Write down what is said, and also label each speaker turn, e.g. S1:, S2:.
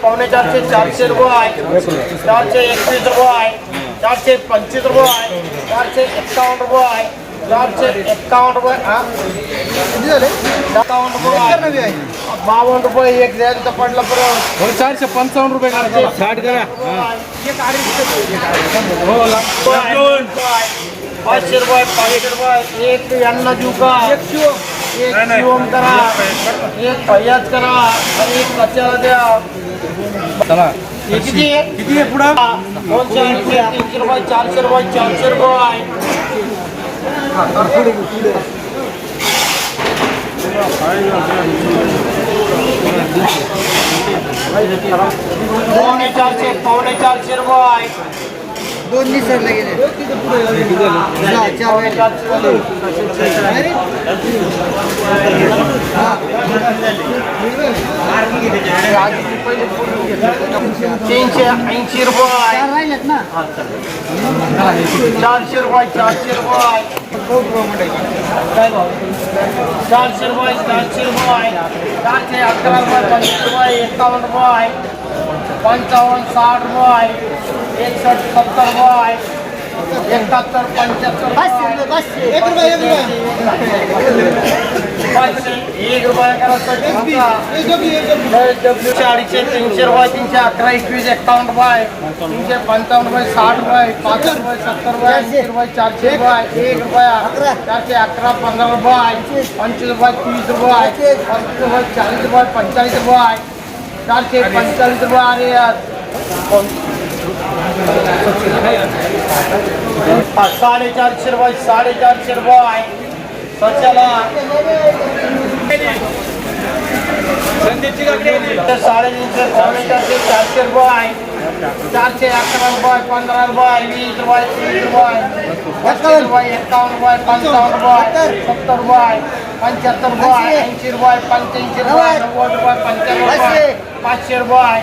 S1: پونے چار سے چار سے ایک چار سے پچیس روپئے چار سے ایک چار سن روپئے باون روپئے پڑھے
S2: چارش پنچاون روپئے
S1: پچیس روپئے ایک شو کرا ایک پہیاد کرا ایک دیا تین چارش روپئے چارش روپئے تینش روپئے چارش روپئے چارش روپئے۔ اٹھانوے اکاون وائی پچاون ساٹھ وائی ایکسٹھ ستر وائی پچھلے روپئے پچاس بائیس چار چیر بائی چار چھ پندرہ روپئے پچاسی ایک پچھلے ستر روپئے پنچتر روپئے پنچے پہ پانچ روپئے